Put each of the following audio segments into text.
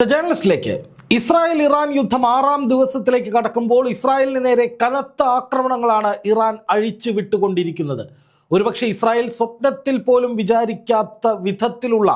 ജേർണലിസ്റ്റിലേക്ക്. Israel Iran യുദ്ധം ആറാം ദിവസത്തിലേക്ക് കടക്കുമ്പോൾ ഇസ്രായേലിന് നേരെ കനത്ത ആക്രമണങ്ങളാണ് ഇറാൻ അഴിച്ചു വിട്ടുകൊണ്ടിരിക്കുന്നത് ഒരുപക്ഷെ ഇസ്രായേൽ സ്വപ്നത്തിൽ പോലും വിചാരിക്കാത്ത വിധത്തിലുള്ള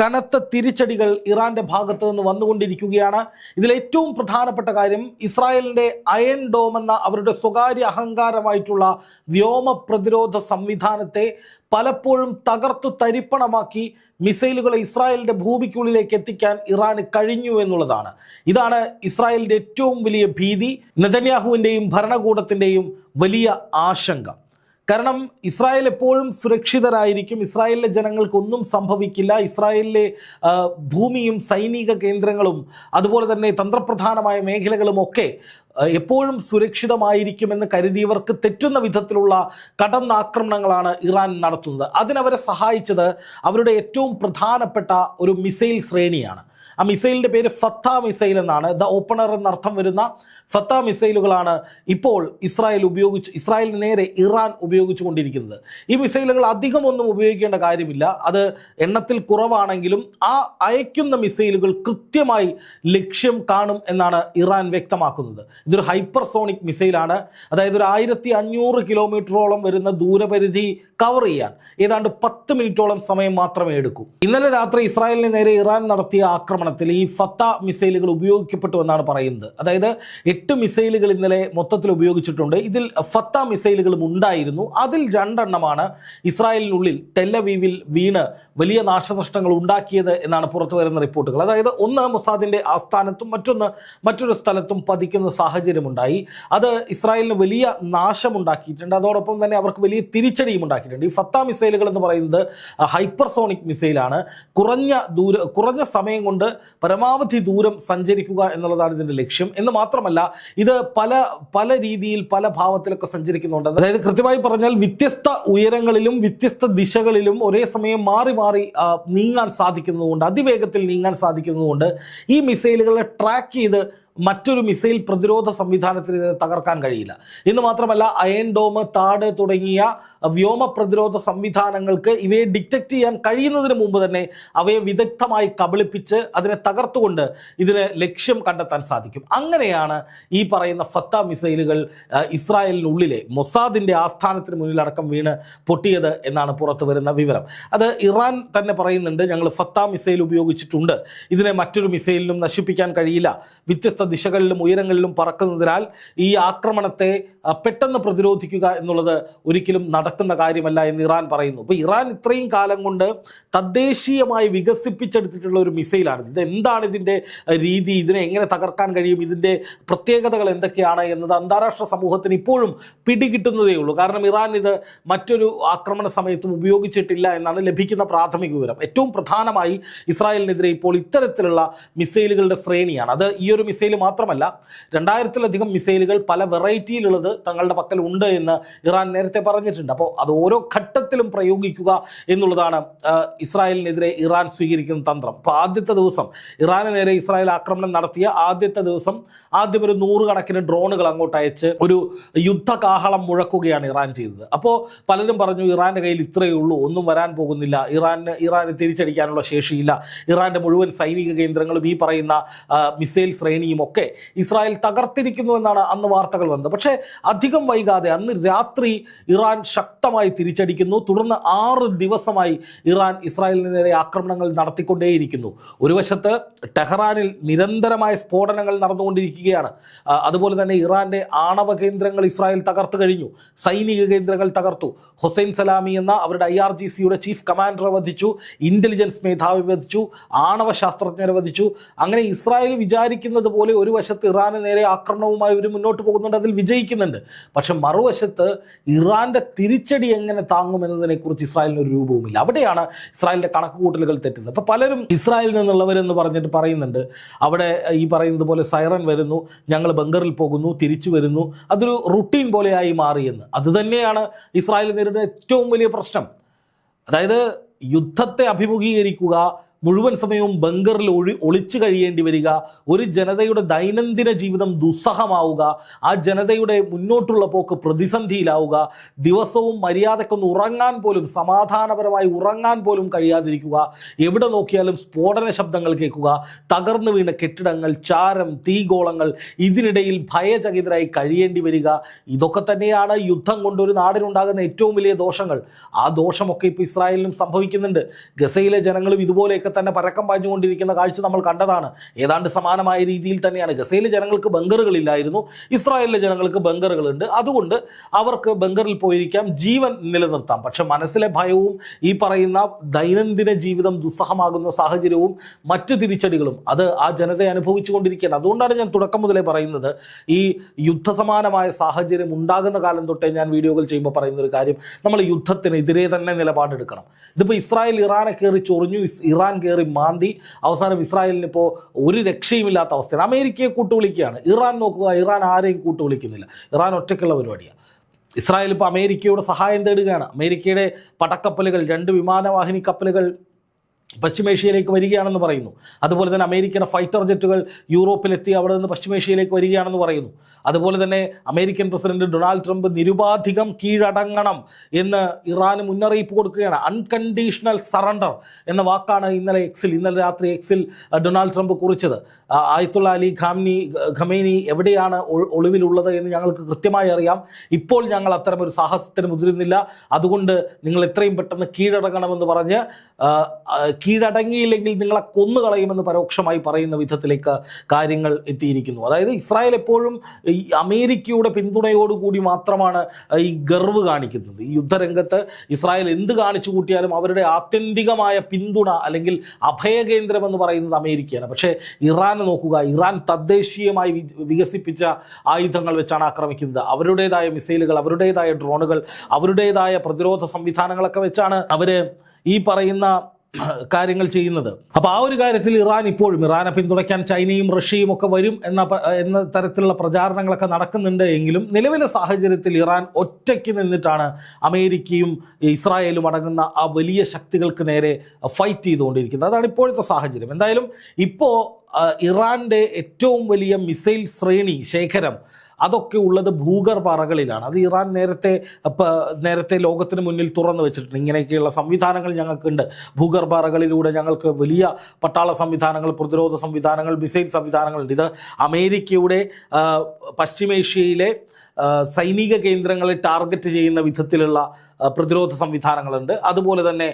കനത്ത തിരിച്ചടികൾ ഇറാന്റെ ഭാഗത്ത് നിന്ന് വന്നുകൊണ്ടിരിക്കുകയാണ്. ഇതിൽ ഏറ്റവും പ്രധാനപ്പെട്ട കാര്യം ഇസ്രായേലിന്റെ അയൺ ഡോം എന്ന അവരുടെ സ്വകാര്യ അഹങ്കാരമായിട്ടുള്ള വ്യോമ പ്രതിരോധ സംവിധാനത്തെ പലപ്പോഴും തകർത്തു തരിപ്പണമാക്കി മിസൈലുകളെ ഇസ്രായേലിന്റെ ഭൂമിക്കുള്ളിലേക്ക് എത്തിക്കാൻ ഇറാന് കഴിഞ്ഞു എന്നുള്ളതാണ്. ഇതാണ് ഇസ്രായേലിന്റെ ഏറ്റവും വലിയ ഭീതി നെതന്യാഹുവിന്റെയും ഭരണകൂടത്തിന്റെയും വലിയ ആശങ്ക. കാരണം ഇസ്രായേൽ എപ്പോഴും സുരക്ഷിതരായിരിക്കും. ഇസ്രായേലിലെ ജനങ്ങൾക്കൊന്നും സംഭവിക്കില്ല. ഇസ്രായേലിലെ ഭൂമിയും സൈനിക കേന്ദ്രങ്ങളും അതുപോലെ തന്നെ തന്ത്രപ്രധാനമായ മേഖലകളും ഒക്കെ എപ്പോഴും സുരക്ഷിതമായിരിക്കുമെന്ന് കരുതിയവർക്ക് തെറ്റുന്ന വിധത്തിലുള്ള കടന്നാക്രമണങ്ങളാണ് ഇറാൻ നടത്തുന്നത്. അതിനവരെ സഹായിച്ചത് അവരുടെ ഏറ്റവും പ്രധാനപ്പെട്ട ഒരു മിസൈൽ ശ്രേണിയാണ്. ആ മിസൈലിന്റെ പേര് ഫത്ത മിസൈൽ എന്നാണ്. ദ ഓപ്പണർ എന്നർത്ഥം വരുന്ന ഫത്ത മിസൈലുകളാണ് ഇപ്പോൾ ഇസ്രായേൽ ഉപയോഗിച്ച് ഇസ്രായേലിന് നേരെ ഇറാൻ ഉപയോഗിച്ചുകൊണ്ടിരിക്കുന്നത് ഈ മിസൈലുകൾ അധികമൊന്നും ഉപയോഗിക്കേണ്ട കാര്യമില്ല. അത് എണ്ണത്തിൽ കുറവാണെങ്കിലും ആ അയക്കുന്ന മിസൈലുകൾ കൃത്യമായി ലക്ഷ്യം കാണും എന്നാണ് ഇറാൻ വ്യക്തമാക്കുന്നത്. ഇതൊരു ഹൈപ്പർസോണിക് മിസൈലാണ്. അതായത് ഒരു ആയിരത്തി അഞ്ഞൂറ് കിലോമീറ്ററോളം വരുന്ന ദൂരപരിധി കവർ ചെയ്യാൻ. ഏതാണ്ട് പത്ത് മിനിറ്റോളം സമയം മാത്രമേ എടുക്കൂ. ഇന്നലെ രാത്രി ഇസ്രായേലിന് നേരെ ഇറാൻ നടത്തിയ ആക്രമണത്തിൽ ഈ ഫത്ത മിസൈലുകൾ ഉപയോഗിക്കപ്പെട്ടു എന്നാണ് പറയുന്നത്. അതായത് എട്ട് മിസൈലുകൾ ഇന്നലെ മൊത്തത്തിൽ ഉപയോഗിച്ചിട്ടുണ്ട്. ഇതിൽ ഫത്ത മിസൈലുകളും ഉണ്ടായിരുന്നു. അതിൽ രണ്ടെണ്ണമാണ് ഇസ്രായേലിനുള്ളിൽ ടെല്ലവീവിൽ വീണ് വലിയ നാശനഷ്ടങ്ങൾ ഉണ്ടാക്കിയത് എന്നാണ് പുറത്തു വരുന്ന റിപ്പോർട്ടുകൾ. അതായത് ഒന്ന് മൊസാദിന്റെ ആസ്ഥാനത്തും മറ്റൊന്ന് മറ്റൊരു സ്ഥലത്തും പതിക്കുന്ന സാഹചര്യമുണ്ടായി. അത് ഇസ്രായേലിന് വലിയ നാശമുണ്ടാക്കിയിട്ടുണ്ട്. അതോടൊപ്പം തന്നെ അവർക്ക് വലിയ തിരിച്ചടിയും ഉണ്ടാക്കിയിട്ടുണ്ട്. ഈ ഫത്ത മിസൈലുകൾ എന്ന് പറയുന്നത് ഹൈപ്പർസോണിക് മിസൈലാണ്. കുറഞ്ഞ ദൂര കുറഞ്ഞ സമയം കൊണ്ട് പരമാവധി ദൂരം സഞ്ചരിക്കുക എന്നുള്ളതാണ് ഇതിന്റെ ലക്ഷ്യം. എന്ന് മാത്രമല്ല ഇത് പല പല രീതിയിൽ പല ഭാവത്തിലൊക്കെ സഞ്ചരിക്കുന്നുണ്ട്. അതായത് കൃത്യമായി പറഞ്ഞാൽ വ്യത്യസ്ത ഉയരങ്ങളിലും വ്യത്യസ്ത ദിശകളിലും ഒരേ സമയം മാറി മാറി നീങ്ങാൻ സാധിക്കുന്നതുകൊണ്ട് അതിവേഗത്തിൽ നീങ്ങാൻ സാധിക്കുന്നതുകൊണ്ട് ഈ മിസൈലുകളെ ട്രാക്ക് ചെയ്ത് മറ്റൊരു മിസൈൽ പ്രതിരോധ സംവിധാനത്തിന് തകർക്കാൻ കഴിയില്ല. എന്ന് മാത്രമല്ല അയൺ ഡോം താട് തുടങ്ങിയ വ്യോമ പ്രതിരോധ സംവിധാനങ്ങൾക്ക് ഇവയെ ഡിറ്റക്ട് ചെയ്യാൻ കഴിയുന്നതിന് മുമ്പ് തന്നെ അവയെ വിദഗ്ധമായി കബളിപ്പിച്ച് അതിനെ തകർത്തുകൊണ്ട് ഇതിന് ലക്ഷ്യം കണ്ടെത്താൻ സാധിക്കും. അങ്ങനെയാണ് ഈ പറയുന്ന ഫത്ത മിസൈലുകൾ ഇസ്രായേലിനുള്ളിലെ മൊസാദിന്റെ ആസ്ഥാനത്തിന് മുന്നിലടക്കം വീണ് പൊട്ടിയത് എന്നാണ് പുറത്തു വരുന്ന വിവരം. അത് ഇറാൻ തന്നെ പറയുന്നുണ്ട് ഞങ്ങൾ ഫത്ത മിസൈൽ ഉപയോഗിച്ചിട്ടുണ്ട്. ഇതിനെ മറ്റൊരു മിസൈലിനും നശിപ്പിക്കാൻ കഴിയില്ല. വ്യത്യസ്ത ദിശകളിലും ഉയരങ്ങളിലും പറക്കുന്നതിനാൽ ഈ ആക്രമണത്തെ പെട്ടെന്ന് പ്രതിരോധിക്കുക എന്നുള്ളത് ഒരിക്കലും നടക്കുന്ന കാര്യമല്ല എന്ന് ഇറാൻ പറയുന്നു. അപ്പോൾ ഇറാൻ ഇത്രയും കാലം കൊണ്ട് തദ്ദേശീയമായി വികസിപ്പിച്ചെടുത്തിട്ടുള്ള ഒരു മിസൈലാണ് ഇത് എന്താണ് ഇതിന്റെ രീതി? ഇതിനെ എങ്ങനെ തകർക്കാൻ കഴിയും? ഇതിന്റെ പ്രത്യേകതകൾ എന്തൊക്കെയാണ് എന്നത് അന്താരാഷ്ട്ര സമൂഹത്തിന് ഇപ്പോഴും പിടികിട്ടുന്നതേ ഉള്ളൂ. കാരണം ഇറാൻ ഇത് മറ്റൊരു ആക്രമണ സമയത്തും ഉപയോഗിച്ചിട്ടില്ല എന്നാണ് ലഭിക്കുന്ന പ്രാഥമിക വിവരം. ഏറ്റവും പ്രധാനമായി ഇസ്രായേലിനെതിരെ ഇപ്പോൾ ഇത്തരത്തിലുള്ള മിസൈലുകളുടെ ശ്രേണിയാണ്. അത് ഈ ഒരു മിസൈൽ മാത്രമല്ല രണ്ടായിരത്തിലധികം മിസൈലുകൾ പല വെറൈറ്റിയിലുള്ളത് തങ്ങളുടെ പക്കൽ ഉണ്ട് എന്ന് ഇറാൻ നേരത്തെ പറഞ്ഞിട്ടുണ്ട്. അപ്പോൾ അത് ഓരോ ഘട്ടത്തിലും പ്രയോഗിക്കുക എന്നുള്ളതാണ് ഇസ്രായേലിനെതിരെ ഇറാൻ സ്വീകരിക്കുന്ന തന്ത്രം. അപ്പോൾ ആദ്യത്തെ ദിവസം ഇറാന് നേരെ ഇസ്രായേൽ ആക്രമണം നടത്തിയ ആദ്യത്തെ ദിവസം ആദ്യം ഒരു നൂറുകണക്കിന് ഡ്രോണുകൾ അങ്ങോട്ട് അയച്ച് ഒരു യുദ്ധകാഹളം മുഴക്കുകയാണ് ഇറാൻ ചെയ്തത്. അപ്പോൾ പലരും പറഞ്ഞു ഇറാന്റെ കയ്യിൽ ഇത്രയേ ഉള്ളൂ ഒന്നും വരാൻ പോകുന്നില്ല ഇറാന് ഇറാന് തിരിച്ചടിക്കാനുള്ള ശേഷിയില്ല ഇറാന്റെ മുഴുവൻ സൈനിക കേന്ദ്രങ്ങളും ഈ പറയുന്ന മിസൈൽ ശ്രേണിയും ഒക്കെ ഇസ്രായേൽ തകർത്തിരിക്കുന്നു എന്നാണ് അന്ന് വാർത്തകൾ വന്നത്. പക്ഷേ അധികം വൈകാതെ അന്ന് രാത്രി ഇറാൻ ശക്തമായി തിരിച്ചടിക്കുന്നു. തുടർന്ന് ആറ് ദിവസമായി ഇറാൻ ഇസ്രായേലിന് നേരെ ആക്രമണങ്ങൾ നടത്തിക്കൊണ്ടേയിരിക്കുന്നു. ഒരു വശത്ത് ടെഹ്റാനിൽ നിരന്തരമായ സ്ഫോടനങ്ങൾ നടന്നുകൊണ്ടിരിക്കുകയാണ്. അതുപോലെ തന്നെ ഇറാന്റെ ആണവ കേന്ദ്രങ്ങൾ ഇസ്രായേൽ തകർത്തു കഴിഞ്ഞു. സൈനിക കേന്ദ്രങ്ങൾ തകർത്തു. ഹുസൈൻ സലാമി എന്ന അവരുടെ ഐ ആർ ജി സിയുടെ ചീഫ് കമാൻഡറെ വധിച്ചു. ഇന്റലിജൻസ് മേധാവി വധിച്ചു. ആണവ ശാസ്ത്രജ്ഞരെ വധിച്ചു. അങ്ങനെ ഇസ്രായേൽ വിചാരിക്കുന്നത് പോലെ ഒരു വശത്ത് ഇറാന് നേരെ ആക്രമണവുമായി ഇവർ മുന്നോട്ട് പോകുന്നുണ്ട്. അതിൽ വിജയിക്കുന്നുണ്ട്. പക്ഷെ മറുവശത്ത് ഇറാന്റെ തിരിച്ചടി എങ്ങനെ താങ്ങുമെന്നതിനെ കുറിച്ച് ഇസ്രായേലിന് ഒരു രൂപവുമില്ല. അവിടെയാണ് ഇസ്രായേലിന്റെ കണക്കുകൂട്ടലുകൾ തെറ്റുന്നത്. അപ്പൊ പലരും ഇസ്രായേലിൽ നിന്നുള്ളവരെന്ന് പറഞ്ഞിട്ട് പറയുന്നുണ്ട്. അവിടെ ഈ പറയുന്നത് പോലെ സൈറൻ വരുന്നു ഞങ്ങൾ ബങ്കറിൽ പോകുന്നു തിരിച്ചു വരുന്നു. അതൊരു റുട്ടീൻ പോലെയായി മാറിയെന്ന്. അത് തന്നെയാണ് ഇസ്രായേൽ നേരിടുന്ന ഏറ്റവും വലിയ പ്രശ്നം. അതായത് യുദ്ധത്തെ അഭിമുഖീകരിക്കുക മുഴുവൻ സമയവും ബങ്കറിൽ ഒഴി ഒളിച്ചു കഴിയേണ്ടി വരിക. ഒരു ജനതയുടെ ദൈനംദിന ജീവിതം ദുസ്സഹമാവുക. ആ ജനതയുടെ മുന്നോട്ടുള്ള പോക്ക് പ്രതിസന്ധിയിലാവുക. ദിവസവും മര്യാദക്കൊന്ന് ഉറങ്ങാൻ പോലും സമാധാനപരമായി ഉറങ്ങാൻ പോലും കഴിയാതിരിക്കുക. എവിടെ നോക്കിയാലും സ്ഫോടന ശബ്ദങ്ങൾ കേൾക്കുക. തകർന്നു വീണ കെട്ടിടങ്ങൾ ചാരം തീഗോളങ്ങൾ ഇതിനിടയിൽ ഭയചകിതരായി കഴിയേണ്ടി വരിക. ഇതൊക്കെ തന്നെയാണ് യുദ്ധം കൊണ്ട് ഒരു നാടിനുണ്ടാകുന്ന ഏറ്റവും വലിയ ദോഷങ്ങൾ. ആ ദോഷമൊക്കെ ഇപ്പോൾ ഇസ്രായേലിനും സംഭവിക്കുന്നുണ്ട്. ഗസയിലെ ജനങ്ങളും ഇതുപോലെയൊക്കെ തന്നെ പരക്കം പാഞ്ഞുകൊണ്ടിരിക്കുന്ന കാഴ്ച നമ്മൾ കണ്ടതാണ്. ഏതാണ്ട് സമാനമായ രീതിയിൽ തന്നെയാണ്. ഗസയിലെ ജനങ്ങൾക്ക് ബങ്കറുകളില്ലായിരുന്നു ഇസ്രായേലിലെ ജനങ്ങൾക്ക് ബങ്കറുകളുണ്ട് അതുകൊണ്ട് അവർക്ക് ബങ്കറിൽ പോയിരിക്കാം. ജീവൻ നിലനിർത്താം. പക്ഷെ മനസ്സിലെ ഭയവും ഈ പറയുന്ന ദൈനംദിന ജീവിതം ദുസ്സഹമാകുന്ന സാഹചര്യവും മറ്റ് തിരിച്ചടികളും അത് ആ ജനതയെ അനുഭവിച്ചു കൊണ്ടിരിക്കുകയാണ് അതുകൊണ്ടാണ് ഞാൻ തുടക്കം മുതലേ പറയുന്നത്. ഈ യുദ്ധസമാനമായ സാഹചര്യം ഉണ്ടാകുന്ന കാലം തൊട്ടേ ഞാൻ വീഡിയോകൾ ചെയ്യുമ്പോൾ പറയുന്ന ഒരു കാര്യം. നമ്മൾ യുദ്ധത്തിനെതിരെ തന്നെ നിലപാടെടുക്കണം. ഇതിപ്പോൾ ഇസ്രായേൽ ഇറാനെ കയറി ചൊറിഞ്ഞു. ഇസ് ഇറാൻ കയറി മാന്തി അവസാനം ഇസ്രായേലിന് ഇപ്പോൾ ഒരു രക്ഷയുമില്ലാത്ത അവസ്ഥയാണ്. അമേരിക്കയെ കൂട്ടുവിളിക്കുകയാണ്. ഇറാൻ നോക്കുക ഇറാൻ ആരെയും കൂട്ടുവിളിക്കുന്നില്ല. ഇറാൻ ഒറ്റയ്ക്കുള്ള പരിപാടിയാണ് ഇസ്രായേൽ ഇപ്പോൾ അമേരിക്കയുടെ സഹായം തേടുകയാണ്. അമേരിക്കയുടെ പടക്കപ്പലുകൾ രണ്ട് വിമാനവാഹിനി കപ്പലുകൾ പശ്ചിമേഷ്യയിലേക്ക് വരികയാണെന്ന് പറയുന്നു. അതുപോലെ തന്നെ അമേരിക്കൻ ഫൈറ്റർ ജെറ്റുകൾ യൂറോപ്പിലെത്തി അവിടെ നിന്ന് പശ്ചിമേഷ്യയിലേക്ക് വരികയാണെന്ന് പറയുന്നു. അതുപോലെ തന്നെ അമേരിക്കൻ പ്രസിഡന്റ് ഡൊണാൾഡ് ട്രംപ് നിരുപാധികം കീഴടങ്ങണം എന്ന് ഇറാന് മുന്നറിയിപ്പ് കൊടുക്കുകയാണ്. അൺകണ്ടീഷണൽ സറണ്ടർ എന്ന വാക്കാണ് ഇന്നലെ എക്സിൽ ഇന്നലെ രാത്രി എക്സിൽ ഡൊണാൾഡ് ട്രംപ് കുറിച്ചത്. ആയത്തുള്ള അലി ഖാംനി ഖമേനി എവിടെയാണ് ഒളിവിലുള്ളത് എന്ന് ഞങ്ങൾക്ക് കൃത്യമായി അറിയാം. ഇപ്പോൾ ഞങ്ങൾ അത്തരം ഒരു സാഹസത്തിന് മുതിരുന്നില്ല. അതുകൊണ്ട് നിങ്ങൾ എത്രയും പെട്ടെന്ന് കീഴടങ്ങണമെന്ന് പറഞ്ഞ് കീഴടങ്ങിയില്ലെങ്കിൽ നിങ്ങളെ കൊന്നുകളയുമെന്ന് പരോക്ഷമായി പറയുന്ന വിധത്തിലേക്ക് കാര്യങ്ങൾ എത്തിയിരിക്കുന്നു. അതായത് ഇസ്രായേൽ എപ്പോഴും ഈ അമേരിക്കയുടെ പിന്തുണയോടുകൂടി മാത്രമാണ് ഈ ഗർവ് കാണിക്കുന്നത്. ഈ യുദ്ധരംഗത്ത് ഇസ്രായേൽ എന്ത് കാണിച്ചു കൂട്ടിയാലും അവരുടെ ആത്യന്തികമായ പിന്തുണ അല്ലെങ്കിൽ അഭയകേന്ദ്രം എന്ന് പറയുന്നത് അമേരിക്കയാണ്. പക്ഷേ ഇറാൻ നോക്കുക ഇറാൻ തദ്ദേശീയമായി വികസിപ്പിച്ച ആയുധങ്ങൾ വെച്ചാണ് ആക്രമിക്കുന്നത്. അവരുടേതായ മിസൈലുകൾ അവരുടേതായ ഡ്രോണുകൾ അവരുടേതായ പ്രതിരോധ സംവിധാനങ്ങളൊക്കെ വെച്ചാണ് അവർ ഈ പറയുന്ന കാര്യങ്ങൾ ചെയ്യുന്നത്. അപ്പോൾ ആ ഒരു കാര്യത്തിൽ ഇറാൻ ഇപ്പോഴും ഇറാനെ പിന്തുണയ്ക്കാൻ ചൈനയും റഷ്യയും ഒക്കെ വരും എന്ന എന്ന തരത്തിലുള്ള പ്രചാരണങ്ങളൊക്കെ നടക്കുന്നുണ്ട് എങ്കിലും നിലവിലെ സാഹചര്യത്തിൽ ഇറാൻ ഒറ്റയ്ക്ക് നിന്നിട്ടാണ് അമേരിക്കയും ഇസ്രായേലും അടങ്ങുന്ന ആ വലിയ ശക്തികൾക്ക് നേരെ ഫൈറ്റ് ചെയ്തുകൊണ്ടിരിക്കുന്നത്. അതാണ് ഇപ്പോഴത്തെ സാഹചര്യം. എന്തായാലും ഇപ്പോൾ ഇറാന്റെ ഏറ്റവും വലിയ മിസൈൽ ശ്രേണി ശേഖരം അതൊക്കെ ഉള്ളത് ഭൂഗർഭറകളിലാണ്. അത് ഇറാൻ നേരത്തെ നേരത്തെ ലോകത്തിന് മുന്നിൽ തുറന്നു വെച്ചിട്ടുണ്ട്. ഇങ്ങനെയൊക്കെയുള്ള സംവിധാനങ്ങൾ ഞങ്ങൾക്കുണ്ട്. ഭൂഗർഭറകളിലൂടെ ഞങ്ങൾക്ക് വലിയ പട്ടാള സംവിധാനങ്ങൾ പ്രതിരോധ സംവിധാനങ്ങൾ മിസൈൽ സംവിധാനങ്ങളുണ്ട്. ഇത് അമേരിക്കയുടെ പശ്ചിമേഷ്യയിലെ സൈനിക കേന്ദ്രങ്ങളെ ടാർഗറ്റ് ചെയ്യുന്ന വിധത്തിലുള്ള പ്രതിരോധ സംവിധാനങ്ങളുണ്ട്. അതുപോലെ തന്നെ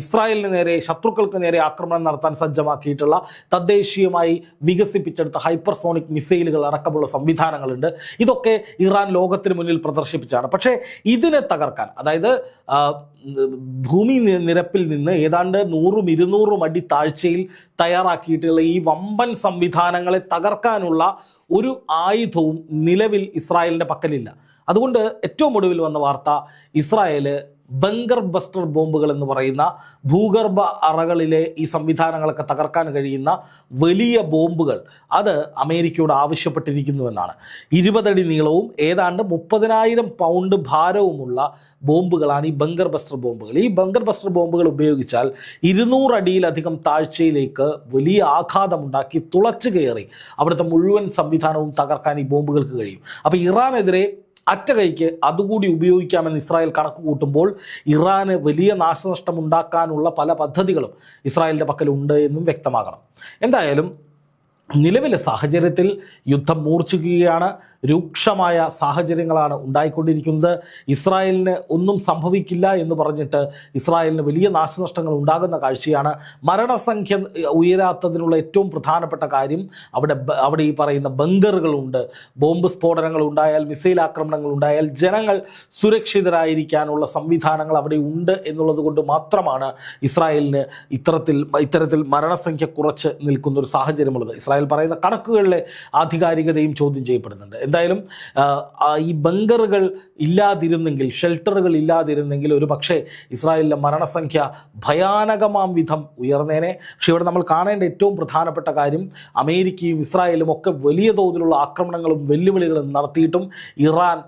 ഇസ്രായേലിന് നേരെ ശത്രുക്കൾക്ക് നേരെ ആക്രമണം നടത്താൻ സജ്ജമാക്കിയിട്ടുള്ള തദ്ദേശീയമായി വികസിപ്പിച്ചെടുത്ത ഹൈപ്പർസോണിക് മിസൈലുകൾ അടക്കമുള്ള സംവിധാനങ്ങളുണ്ട്. ഇതൊക്കെ ഇറാൻ ലോകത്തിന് മുന്നിൽ പ്രദർശിപ്പിച്ചാണ് പക്ഷേ ഇതിനെ തകർക്കാൻ അതായത് ഭൂമി നിരപ്പിൽ നിന്ന് ഏതാണ്ട് നൂറും ഇരുന്നൂറും അടി താഴ്ചയിൽ തയ്യാറാക്കിയിട്ടുള്ള ഈ വമ്പൻ സംവിധാനങ്ങളെ തകർക്കാനുള്ള ഒരു ആയുധവും നിലവിൽ ഇസ്രായേലിന്റെ പക്കലില്ല. അതുകൊണ്ട് ഏറ്റവും ഒടുവിൽ വന്ന വാർത്ത ഇസ്രായേൽ ബങ്കർ ബസ്റ്റർ ബോംബുകൾ എന്ന് പറയുന്ന ഭൂഗർഭ അറകളിലെ ഈ സംവിധാനങ്ങളൊക്കെ തകർക്കാൻ കഴിയുന്ന വലിയ ബോംബുകൾ അത് അമേരിക്കയോട് ആവശ്യപ്പെട്ടിരിക്കുന്നുവെന്നാണ്. ഇരുപതടി നീളവും ഏതാണ്ട് മുപ്പതിനായിരം പൗണ്ട് ഭാരവുമുള്ള ബോംബുകളാണ് ഈ ബങ്കർ ബസ്റ്റർ ബോംബുകൾ. ഈ ബങ്കർ ബസ്റ്റർ ബോംബുകൾ ഉപയോഗിച്ചാൽ ഇരുന്നൂറടിയിലധികം താഴ്ചയിലേക്ക് വലിയ ആഘാതമുണ്ടാക്കി തുളച്ചു കയറി അവിടുത്തെ മുഴുവൻ സംവിധാനവും തകർക്കാൻ ഈ ബോംബുകൾക്ക് കഴിയും. അപ്പോൾ ഇറാനെതിരെ അറ്റ കൈക്ക് അതുകൂടി ഉപയോഗിക്കാമെന്ന് ഇസ്രായേൽ കണക്ക് കൂട്ടുമ്പോൾ ഇറാന് വലിയ നാശനഷ്ടം ഉണ്ടാക്കാനുള്ള പല പദ്ധതികളും ഇസ്രായേലിന്റെ പക്കലുണ്ട് എന്നും വ്യക്തമാകണം. എന്തായാലും നിലവിലെ സാഹചര്യത്തിൽ യുദ്ധം മൂർച്ഛിക്കുകയാണ്. രൂക്ഷമായ സാഹചര്യങ്ങളാണ് ഉണ്ടായിക്കൊണ്ടിരിക്കുന്നത്. ഇസ്രായേലിന് ഒന്നും സംഭവിക്കില്ല എന്ന് പറഞ്ഞിട്ട് ഇസ്രായേലിന് വലിയ നാശനഷ്ടങ്ങൾ ഉണ്ടാകുന്ന കാഴ്ചയാണ്. മരണസംഖ്യ ഉയരാത്തതിനുള്ള ഏറ്റവും പ്രധാനപ്പെട്ട കാര്യം അവിടെ അവിടെ ഈ പറയുന്ന ബങ്കറുകളുണ്ട് ബോംബ് സ്ഫോടനങ്ങൾ ഉണ്ടായാൽ മിസൈൽ ആക്രമണങ്ങൾ ഉണ്ടായാൽ ജനങ്ങൾ സുരക്ഷിതരായിരിക്കാനുള്ള സംവിധാനങ്ങൾ അവിടെ ഉണ്ട് എന്നുള്ളത് കൊണ്ട് മാത്രമാണ് ഇസ്രായേലിന് ഇത്തരത്തിൽ ഇത്തരത്തിൽ മരണസംഖ്യ കുറച്ച് നിൽക്കുന്ന ഒരു സാഹചര്യമുള്ളത്. ഇസ്രായേൽ പറയുന്ന കണക്കുകളിലെ ആധികാരികതയും ചോദ്യം ചെയ്യപ്പെടുന്നുണ്ട്. എന്തായാലും ഈ ബങ്കറുകൾ ഇല്ലാതിരുന്നെങ്കിൽ ഷെൽട്ടറുകൾ ഇല്ലാതിരുന്നെങ്കിൽ ഒരു പക്ഷേ ഇസ്രായേലിലെ മരണസംഖ്യ ഭയാനകമാം വിധം ഉയർന്നേനെ. പക്ഷേ ഇവിടെ നമ്മൾ കാണേണ്ട ഏറ്റവും പ്രധാനപ്പെട്ട കാര്യം അമേരിക്കയും ഇസ്രായേലും ഒക്കെ വലിയ തോതിലുള്ള ആക്രമണങ്ങളും വെല്ലുവിളികളും നടത്തിയിട്ടും ഇറാൻ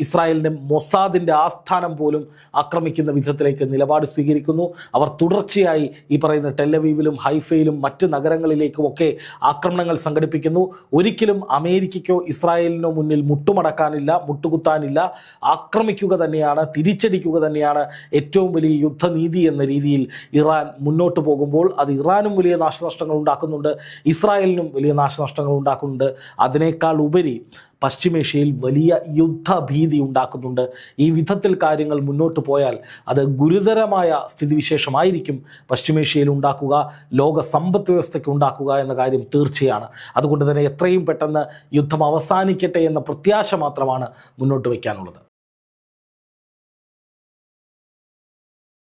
ഇസ്രായേലിന്റെ മൊസാദിന്റെ ആസ്ഥാനം പോലും ആക്രമിക്കുന്ന വിധത്തിലേക്ക് നിലപാട് സ്വീകരിക്കുന്നു. അവർ തുടർച്ചയായി ഈ പറയുന്ന ടെല്ലവീവിലും ഹൈഫയിലും മറ്റ് നഗരങ്ങളിലേക്കുമൊക്കെ ആക്രമണങ്ങൾ സംഘടിപ്പിക്കുന്നു. ഒരിക്കലും അമേരിക്കയ്ക്കോ ഇസ്രായേലിനോ മുന്നിൽ മുട്ടുമടക്കാനില്ല മുട്ടുകുത്താനില്ല. ആക്രമിക്കുക തന്നെയാണ് തിരിച്ചടിക്കുക തന്നെയാണ് ഏറ്റവും വലിയ യുദ്ധനീതി എന്ന രീതിയിൽ ഇറാൻ മുന്നോട്ട് പോകുമ്പോൾ. അത് ഇറാനും വലിയ നാശനഷ്ടങ്ങൾ ഉണ്ടാക്കുന്നുണ്ട് ഇസ്രായേലിനും വലിയ നാശനഷ്ടങ്ങൾ ഉണ്ടാക്കുന്നുണ്ട്. അതിനേക്കാൾ ഉപരി പശ്ചിമേഷ്യയിൽ വലിയ യുദ്ധഭീതി ഉണ്ടാക്കുന്നുണ്ട്. ഈ വിധത്തിൽ കാര്യങ്ങൾ മുന്നോട്ട് പോയാൽ അത് ഗുരുതരമായ സ്ഥിതിവിശേഷമായിരിക്കും പശ്ചിമേഷ്യയിൽ ഉണ്ടാക്കുക ലോക സമ്പദ് വ്യവസ്ഥയ്ക്ക് ഉണ്ടാക്കുക എന്ന കാര്യം തീർച്ചയാണ്. അതുകൊണ്ട് തന്നെ എത്രയും പെട്ടെന്ന് യുദ്ധം അവസാനിക്കട്ടെ എന്ന പ്രത്യാശ മാത്രമാണ് മുന്നോട്ട് വയ്ക്കാനുള്ളത്.